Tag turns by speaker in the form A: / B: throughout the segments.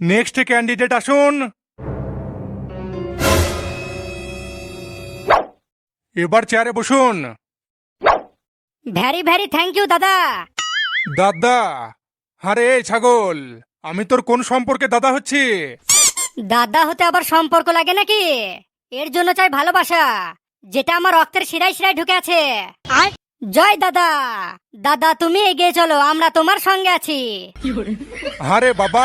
A: Next candidate আসুন। এবার চেয়ারে বসুন।
B: ভ্যারি ভ্যারি থ্যাংক ইউ দাদা।
A: দাদা আরে এই ছাগল আমি তোর কোন সম্পর্কে দাদা হচ্ছি?
B: দাদা হতে আবার সম্পর্ক লাগে নাকি? এর জন্য চাই ভালোবাসা যেটা আমার রক্তের শিরায় শিরায় ঢুকে আছে। জয় দাদা। দাদা তুমি এগিয়ে চলো আমরা তোমার সঙ্গে আছি।
A: আরে বাবা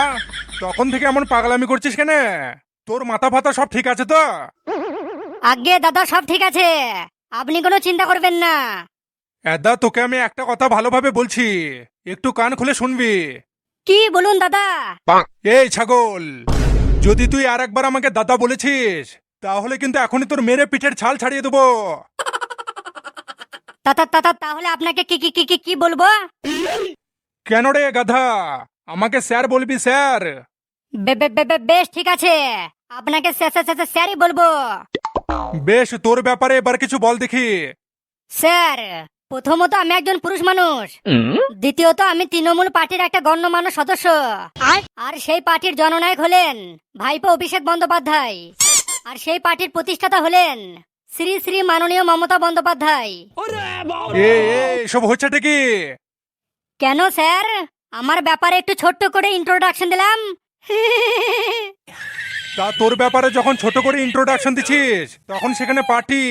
A: তখন থেকে এমন পাগলামি করছিস কেন? তোর মাথা ফাতা সব ঠিক আছে তো?
B: আগে দাদা সব ঠিক আছে। আপনি কোনো চিন্তা করবেন না।
A: এদা তোকে আমি একটা কথা ভালোভাবে বলছি। একটু কান খুলে শুনবি।
B: কি বলুন দাদা?
A: এই ছাগল যদি তুই আর একবার আমাকে দাদা বলেছিস তাহলে কিন্তু এখনই তোর মেরে পিঠের ছাল ছাড়িয়ে দেবো।
B: তাতা তাতা তাহলে আপনাকে কি কি কি কি কি বলব?
A: কেন রে গাধা? আমাকে স্যার বলবি স্যার?
B: বে- বে- বে- বে- বেশ ঠিক আছে। আপনাকে স্যার স্যার স্যার স্যারই বলব।
A: বেশ তোর ব্যাপারে এবার কিছু বল দেখি।
B: স্যার প্রথমত আমি একজন পুরুষ মানুষ। দ্বিতীয়ত আমি তৃণমূল পার্টির একটা গণ্যমান্য সদস্য। আর সেই পার্টির জননায়ক হলেন ভাইপো অভিষেক বন্দ্যোপাধ্যায়। আর সেই পার্টির প্রতিষ্ঠাতা হলেন শ্রী শ্রী মাননীয় মমতা বন্দ্যোপাধ্যায়।
A: এ এ, এসব হচ্ছেটা কি
B: কেন স্যার? আমার ব্যাপারে একটু ছোট্ট করে ইন্ট্রোডাকশন দিলাম।
A: তা তোর ব্যাপারে যখন ছোট করে ইন্ট্রোডাকশন দিছিস তখন সেখানে পার্টি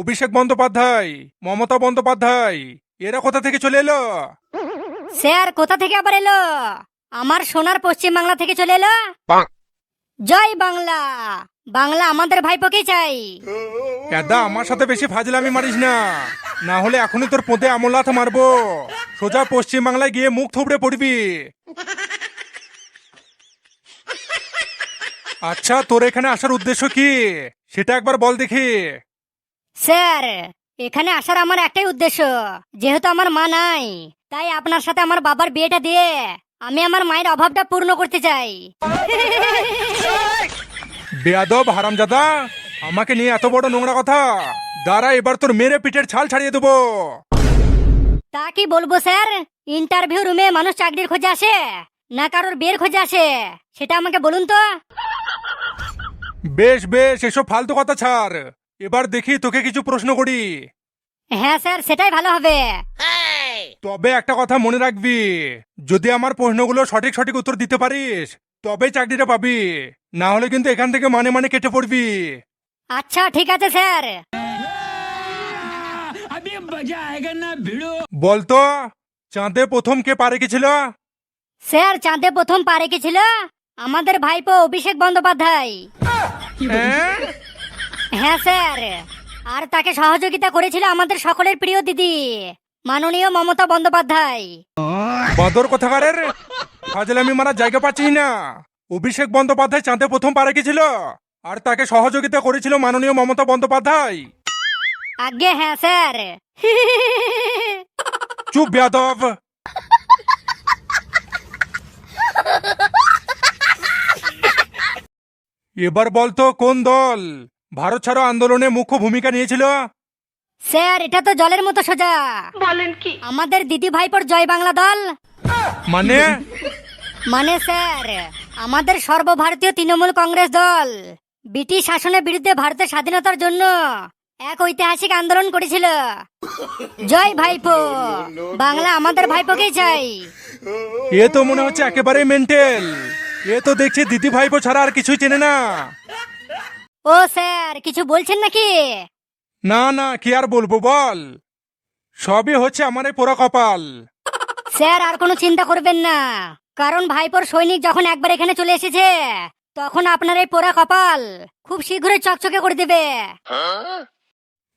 A: অভিষেক বন্দ্যোপাধ্যায় মমতা বন্দ্যোপাধ্যায় এরা কোথা থেকে চলে এলো?
B: স্যার কোথা থেকে আবার এলো? আমার সোনার পশ্চিম বাংলা থেকে চলে এলো? জয় বাংলা। বাংলা আমাদের ভাইপোকেই চাই।
A: এদা আমার সাথে বেশি ফাজলামি মারিস না। না হলে এখনই তোর পোঁতে আমলাথ মারবো। সোজা পশ্চিম বাংলায় গিয়ে মুখ থুবড়ে পড়বি। আচ্ছা তোর এখানে আসার উদ্দেশ্য কি? সেটা একবার বল দেখি।
B: স্যার এখানে আসার আমার একটাই উদ্দেশ্য। যেহেতু আমার মা নাই তাই আপনার সাথে আমার বাবার বিয়েটা দিয়ে আমি আমার মায়ের অভাবটা পূর্ণ করতে চাই।
A: বেয়াদব হারামজাদা আমাকে নিয়ে এত বড় নোংরা কথা। দাঁড়া এবার তোর মেরে পিঠের ছাল ছাড়িয়ে দেবো।
B: তা কি বলব স্যার? ইন্টারভিউ রুমে মানুষ চাকরির খোঁজে আসে না কারোর বের খোঁজে আসে। সেটা আমাকে বলুন তো।
A: বেশ বেশ এসব ফালতু কথা ছাড়। এবার দেখি তোকে কিছু প্রশ্ন করি।
B: হ্যাঁ স্যার সেটাই ভালো হবে।
A: তবে একটা কথা মনে রাখবি। যদি আমার প্রশ্নগুলো সঠিক সঠিক উত্তর দিতে পারিস তবে চাকরিটা পাবি। না হলে কিন্তু এখান থেকে মানে মানে কেটে পড়বি।
B: আচ্ছা ঠিক আছে স্যার।
A: বলতো চাঁদে প্রথম কে পারে গেছিল
B: স্যার চাঁদে প্রথম পারে গেছিল আমাদের ভাইপো অভিষেক বন্দ্যোপাধ্যায়।
A: হ্যাঁ?
B: হ্যাঁ? স্যার। আর তাকে সহযোগিতা করেছিল আমাদের সকলের প্রিয় দিদি। মাননীয় মমতা বন্দ্যোপাধ্যায়।
A: বাদর কোথাকারের? আমি মারার জায়গা পাচ্ছি না। অভিষেক বন্দ্যোপাধ্যায় চাঁদে প্রথম পারে গেছিল আর তাকে সহযোগিতা করেছিল মাননীয় মমতা বন্দ্যোপাধ্যায়।
B: আগে হ্যাঁ স্যার।
A: চুপ বেয়াদব। এবার বলতো কোন দল? ভারত ছাড়ো আন্দোলনে মুখ্য ভূমিকা নিয়েছিল
B: স্যার এটা তো জলের মতো সোজা। বলেন কি? আমাদের দিদি ভাইপোর জয় বাংলা দল।
A: মানে?
B: মানে স্যার আমাদের সর্বভারতীয় তৃণমূল কংগ্রেস দল। ব্রিটিশ শাসনের বিরুদ্ধে ভারতের স্বাধীনতার জন্য এক ঐতিহাসিক আন্দোলন করেছিল। জয় ভাইপো। বাংলা আমাদের ভাইপোকেই চাই।
A: এ তো মনে হচ্ছে একেবারে মেন্টেল। এ তো দেখছি দিদি ভাইপো ছাড়া আর কিছুই চেনে না।
B: ও স্যার কিছু বলছেন নাকি?
A: না না কি আর বলব বল। সবই হচ্ছে আমার এই পোড়া কপাল।
B: স্যার আর কোনো চিন্তা করবেন না। কারণ ভাইপোর সৈনিক যখন একবার এখানে চলে এসেছে তখন আপনার এই পোড়া কপাল খুব শীঘ্রই চকচকে করে দেবে।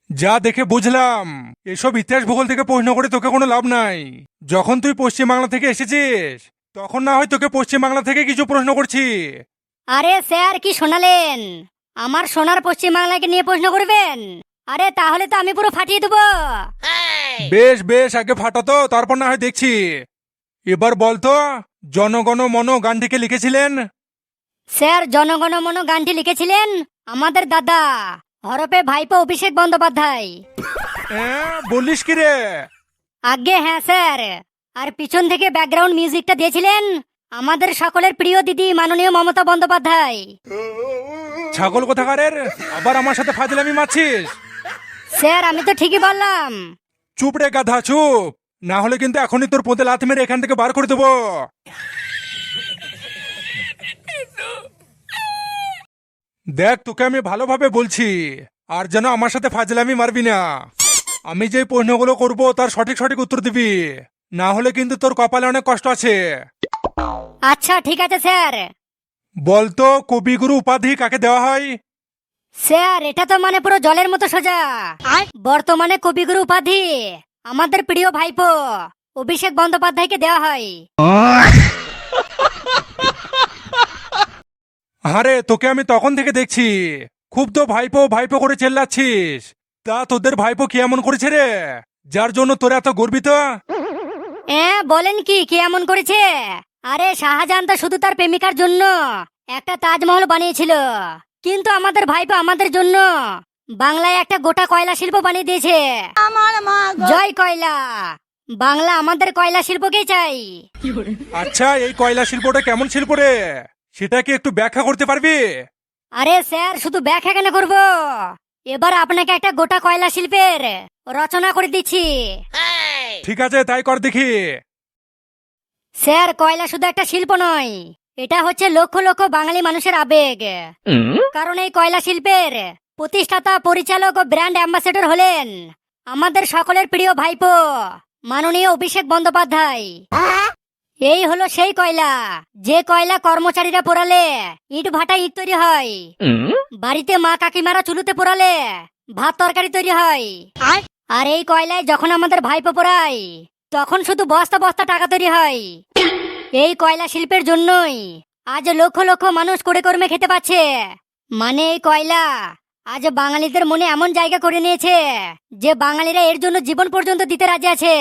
A: যা দেখে বুঝলাম এসব ইতিহাস ভূগোল থেকে প্রশ্ন করে তোকে কোনো লাভ নাই। যখন তুই পশ্চিম বাংলা থেকে এসেছিস তখন না হয় তোকে পশ্চিম বাংলা থেকে কিছু প্রশ্ন করছি।
B: আরে স্যার কি শোনালেন? আমার সোনার পশ্চিম বাংলাকে নিয়ে প্রশ্ন করবেন? আরে তাহলে তো আমি পুরো ফাটিয়ে দেবো।
A: বেশ বেশ আগে ফাটাতো তারপর না হয় দেখছি। এবার বলতো জনগণ মন গানটিকে লিখেছিলেন?
B: স্যার জনগণ মন গানটি লিখেছিলেন আমাদের দাদা হরপে ভাইপো অভিষেক বন্দ্যোপাধ্যায়।
A: হ্যাঁ বলিস কি রে?
B: আগে হ্যাঁ স্যার। আর পিছন থেকে ব্যাকগ্রাউন্ড মিউজিকটা দিয়েছিলেন আমাদের সকলের প্রিয় দিদি মাননীয় মমতা বন্দ্যোপাধ্যায়।
A: ছাগল কোথাকারের? আবার আমার সাথে ফাজলামি মারছিস?
B: স্যার আমি তো ঠিকই বললাম।
A: চুপ রে গাধা চুপ। না হলে কিন্তু এখনই তোর পোতে লাথ মেরে এখান থেকে বার করে দেবো। দেখ তোকে আমি ভালোভাবে বলছি আর যেন আমার সাথে ফাজলামি মারবি না। আমি যে প্রশ্নগুলো করব তার সঠিক সঠিক উত্তর দিবি। না হলে কিন্তু তোর কপালে অনেক কষ্ট আছে।
B: আচ্ছা ঠিক আছে স্যার।
A: বলতো কবিগুরু উপাধি কাকে দেওয়া হয়?
B: স্যার এটা তো মানে পুরো জলের মতো সোজা। বর্তমানে কবিগুরু উপাধি আমাদের প্রিয় ভাইপো অভিষেক বন্দ্যোপাধ্যায়কে দেওয়া হয়।
A: আরে তোকে আমি তখন থেকে দেখছি। খুব তো ভাইপো ভাইপো করে চেল্লাচ্ছিস। তা তোদের ভাইপো কি এমন করেছে রে? যার জন্য তোর এত গর্বিত?
B: এ বলেন কি কি এমন করেছে? আরে শাহজাহান তো শুধু তার প্রেমিকার জন্য একটা তাজমহল বানিয়েছিল। কিন্তু আমাদের ভাইপো আমাদের জন্য। বাংলায় একটা গোটা কয়লা শিল্প বানিয়ে দিয়েছে। আমার মা জয় কয়লা। বাংলা আমাদের কয়লা শিল্পকেই চাই।
A: আচ্ছা এই কয়লা শিল্পটা কেমন শিল্প রে? সেটা কি একটু ব্যাখ্যা করতে পারবি?
B: আরে স্যার শুধু ব্যাখ্যা কেন করব? এবার আপনাকে একটা গোটা কয়লা শিল্পের রচনা করে দিচ্ছি।
A: ঠিক আছে তাই কর দেখি।
B: স্যার কয়লা শুধু একটা শিল্প নয় এটা হচ্ছে লক্ষ লক্ষ বাঙালি মানুষের আবেগ। কারণ এই কয়লা শিল্পের প্রতিষ্ঠাতা পরিচালক ও ব্র্যান্ড অ্যাম্বাসেডর হলেন আমাদের সকলের প্রিয় ভাইপো মাননীয় অভিষেক বন্দ্যোপাধ্যায়। এই হলো সেই কয়লা। যে কয়লা কর্মচারীরা পোড়ালে ইট ভাটা ইট তৈরি হয়। বাড়িতে মা কাকিমারা চুলুতে পোড়ালে ভাত তরকারি তৈরি হয়। আর এই কয়লায় যখন আমাদের ভাইপো পোড়ায় তখন শুধু বস্তা বস্তা টাকা তৈরি হয়। এই কয়লা শিল্পের জন্যই। আজ লক্ষ লক্ষ মানুষ করে কর্মে খেতে পাচ্ছে। মানে এই কয়লা? আজ বাঙালিদের মনে এমন জায়গা করে নিয়েছে যে বাঙালিরা এর জন্য জীবন পর্যন্ত দিতে রাজি আছে।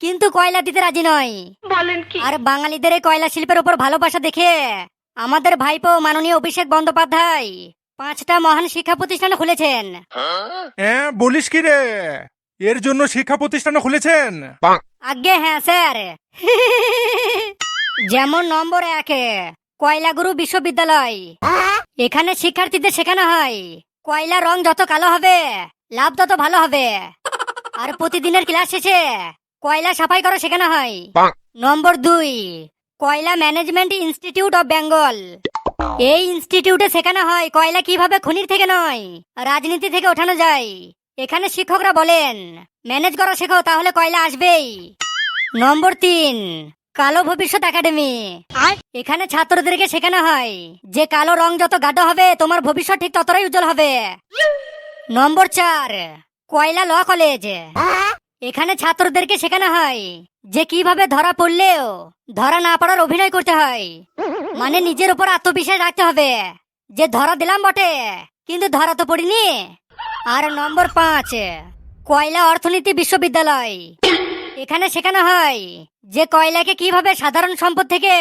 B: কিন্তু কয়লা দিতে রাজি নয়। বলেন কি? আর বাঙালিদের এই কয়লা শিল্পের উপর ভালোবাসা দেখে আমাদের ভাইপো মাননীয় অভিষেক বন্দ্যোপাধ্যায় পাঁচটা মহান শিক্ষা প্রতিষ্ঠান খুলেছেন।
A: হ্যাঁ বলিস কি রে? এর জন্য শিক্ষা প্রতিষ্ঠান খুলেছেন?
B: আজ্ঞে হ্যাঁ স্যার। যেমন নম্বর একে কয়লাগুরু বিশ্ববিদ্যালয়। এখানে শিক্ষার্থীদের শেখানো হয় কয়লা রং যত কালো হবে লাভ তত ভালো হবে। আর প্রতিদিনের ক্লাস শেষে কয়লা সাফাই করা শেখানো হয়। নম্বর দুই কয়লা ম্যানেজমেন্ট ইনস্টিটিউট অফ বেঙ্গল। এই ইনস্টিটিউটে শেখানো হয় কয়লা কীভাবে খনির থেকে নয় রাজনীতি থেকে ওঠানো যায়। এখানে শিক্ষকরা বলেন ম্যানেজ করা শেখো তাহলে কয়লা আসবেই। নম্বর তিন কালো ভবিষ্যৎ একাডেমি। এখানে ছাত্রদেরকে শেখানো হয় যে কালো রং যত গাঢ় হবে তোমার ভবিষ্যৎ ঠিক ততটাই উজ্জ্বল হবে। নম্বর চার কয়লা ল কলেজ। এখানে ছাত্রদেরকে শেখানো হয় যে কীভাবে ধরা পড়লেও ধরা না পড়ার অভিনয় করতে হয়। মানে নিজের উপর আত্মবিশ্বাস রাখতে হবে যে ধরা দিলাম বটে কিন্তু ধরা তো পড়িনি। আর নম্বর পাঁচ কয়লা অর্থনীতি বিশ্ববিদ্যালয়। এখানে শেখানো হয় যে কয়লাকে কীভাবে সাধারণ সম্পদ থেকে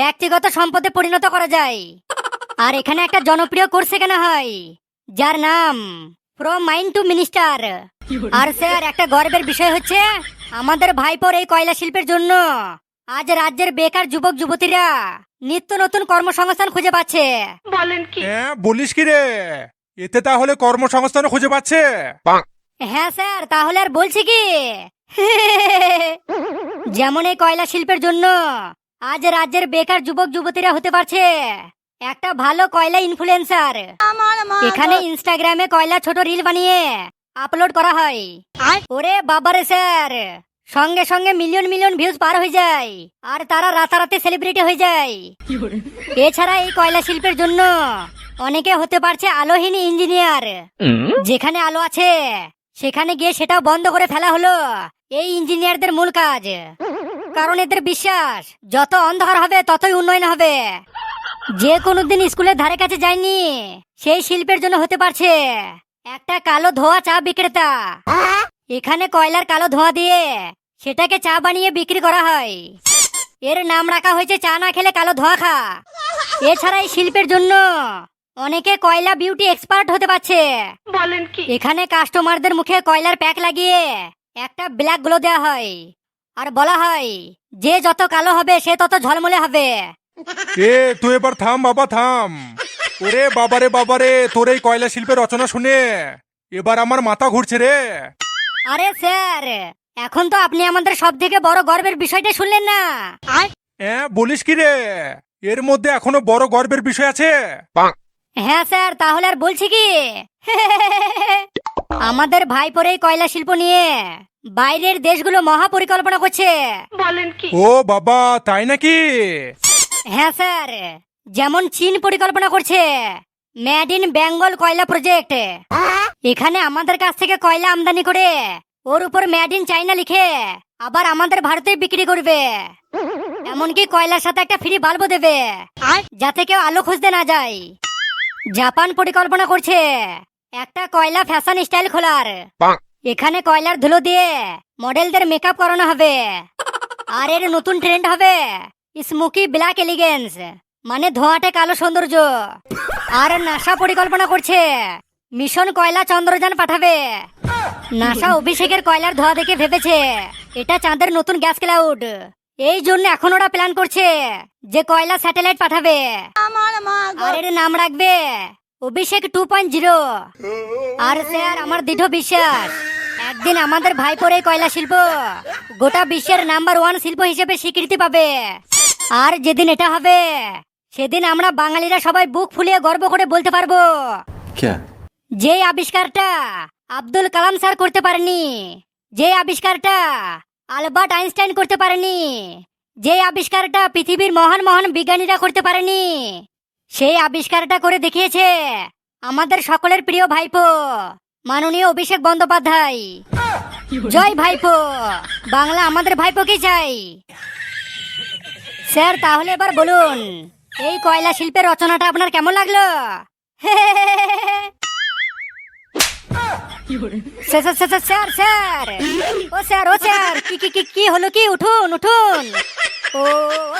B: ব্যক্তিগত সম্পদে পরিণত করা যায়। আর এখানে একটা জনপ্রিয় কোর্স শেখানো হয় যার নাম ফ্রম মাইন্ড টু মিনিস্টার আর স্যার একটা গর্বের বিষয় হচ্ছে আমাদের ভাইপোর এই কয়লা শিল্পের জন্য আজ রাজ্যের বেকার যুবক যুবতীরা নিত্য নতুন কর্মসংস্থান খুঁজে পাচ্ছে। বলেন কি?
A: হ্যাঁ বলিস কি রে? এতে তাহলে কর্মসংস্থান খুঁজে পাচ্ছে?
B: হ্যাঁ স্যার তাহলে আর বলছি কি? যেমন এই কয়লা শিল্পের জন্য আজ রাজ্যের বেকার যুবক যুবতীরা হতে পারছে। একটা ভালো কয়লা ইনফ্লুয়েন্সার এখানে ইনস্টাগ্রামে কয়লা ছোট রিল বানিয়ে আপলোড করা হয়। ওরে বাবারে স্যার সঙ্গে সঙ্গে মিলিয়ন মিলিয়ন ভিউজ পার হয়ে যায়। আর তারা রাতারাতি সেলিব্রিটি হয়ে যায়। এছাড়া এই কয়লা শিল্পের জন্য অনেকে হতে পারছে আলোহীন ইঞ্জিনিয়ার যেখানে আলো আছে সেখানে গিয়ে সেটাও বন্ধ করে ফেলা হলো। এই ইঞ্জিনিয়ারদের মূল কাজ। কারণ এদের বিশ্বাস যত অন্ধকার হবে ততই উন্নয়ন হবে। যে কোনো দিন স্কুলের ধারে কাছে যায়নি সেই শিল্পের জন্য হতে পারছে। একটা কালো ধোয়া চা বিক্রেতা। এখানে কয়লার কালো ধোঁয়া দিয়ে সেটাকে চা বানিয়ে বিক্রি করা হয়। এর নাম রাখা হয়েছে চা না খেলে কালো ধোঁয়া খা। এছাড়া এই শিল্পের জন্য অনেকে কয়লা বিউটি এক্সপার্ট হতে পারছে। বলেন কি? এখানে কাস্টমারদের মুখে কয়লার প্যাক লাগিয়ে একটা ব্ল্যাক গ্লো দেওয়া হয়। আর বলা হয় যে যত কালো হবে সে তত ঝলমলে হবে।
A: এ তুই এবার থাম বাবা থাম। ওরে বাবারে বাবারে তোর এই কয়লা শিল্পের রচনা শুনে। এবার আমার মাথা ঘুরছে রে।
B: আরে স্যার এখন তো আপনি আমাদের সব থেকে বড় গর্বের বিষয়টা শুনলেন না।
A: হ্যাঁ বলিস কি রে? এর মধ্যে এখনও বড় গর্বের বিষয় আছে?
B: হ্যাঁ স্যার তাহলে আর বলছি কি? আমাদের ভাইপোর এই কয়লা শিল্প নিয়ে। বাইরের দেশগুলো মহা পরিকল্পনা করছে
A: ও বাবা তাই নাকি?
B: হ্যাঁ স্যার যেমন চীন পরিকল্পনা করছে মেড ইন বেঙ্গল কয়লা প্রজেক্ট। এখানে আমাদের কাছ থেকে কয়লা আমদানি করে ওর উপর মেড ইন চাইনা লিখে আবার আমাদের ভারতে বিক্রি করবে। এমনকি কয়লার সাথে একটা ফ্রি বাল্বও দেবে যাতে কেউ আলো খুঁজতে না যায়। জাপান পরিকল্পনা করছে একটা কয়লা ফ্যাশন স্টাইল খোলার। এখানে কয়লার ধুলো দিয়ে মডেলদের মেকআপ করানো হবে। আর এর নতুন ট্রেন্ড হবে স্মোকি ব্ল্যাক এলিগেন্স মানে ধোঁয়াটে কালো সৌন্দর্য। আর নাসা পরিকল্পনা করছে মিশন কয়লা চন্দ্রযান পাঠাবে। নাসা অভিষেকের কয়লার ধোঁয়া দেখে ভেবেছে এটা চাঁদের নতুন গ্যাস ক্লাউড এই জন্য এখন ওরা প্ল্যান করছে যে কয়লা স্যাটেলাইট পাঠাবে। আর এর নাম রাখবে অভিষেক টু পয়েন্ট জিরো। আর স্যার আমার দৃঢ় বিশ্বাস। একদিন আমাদের ভাইপোর এই কয়লা শিল্প গোটা বিশ্বের নাম্বার ওয়ান শিল্প হিসেবে স্বীকৃতি পাবে। আর যেদিন এটা হবে সেদিন আমরা বাঙালিরা সবাই বুক ফুলিয়ে গর্ব করে বলতে পারব। যে আবিষ্কারটা আব্দুল কালাম স্যার করতে পারেনি যে আবিষ্কারটা আলবার্ট আইনস্টাইন করতে পারেনি যে আবিষ্কারটা পৃথিবীর মহান মহান বিজ্ঞানীরা করতে পারেনি সেই আবিষ্কারটা করে দেখিয়েছে আমাদের সকলের প্রিয় ভাইপো মাননীয় অভিষেক বন্দ্যোপাধ্যায়। জয় ভাইপো বাংলা আমাদের ভাইপোকে চাই। স্যার তাহলে এবার বলুন এই কয়লা শিল্পের রচনাটা আপনার কেমন লাগল? স্যার স্যার, ও স্যার ও স্যার কি কি কি কি হলো কি? উঠুন উঠুন। ও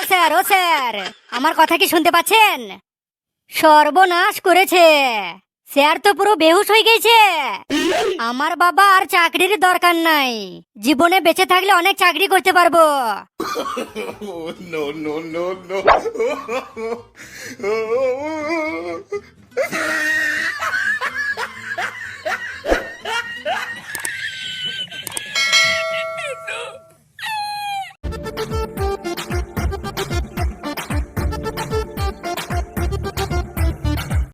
B: স্যার ও স্যার আমার কথা কি শুনতে পাচ্ছেন? সর্বনাশ করেছে। স্যার তো পুরো বেহুশ হয়ে গেছে। আমার বাবা আর চাকরির দরকার নাই। জীবনে বেঁচে থাকলে অনেক চাকরি করতে পারব।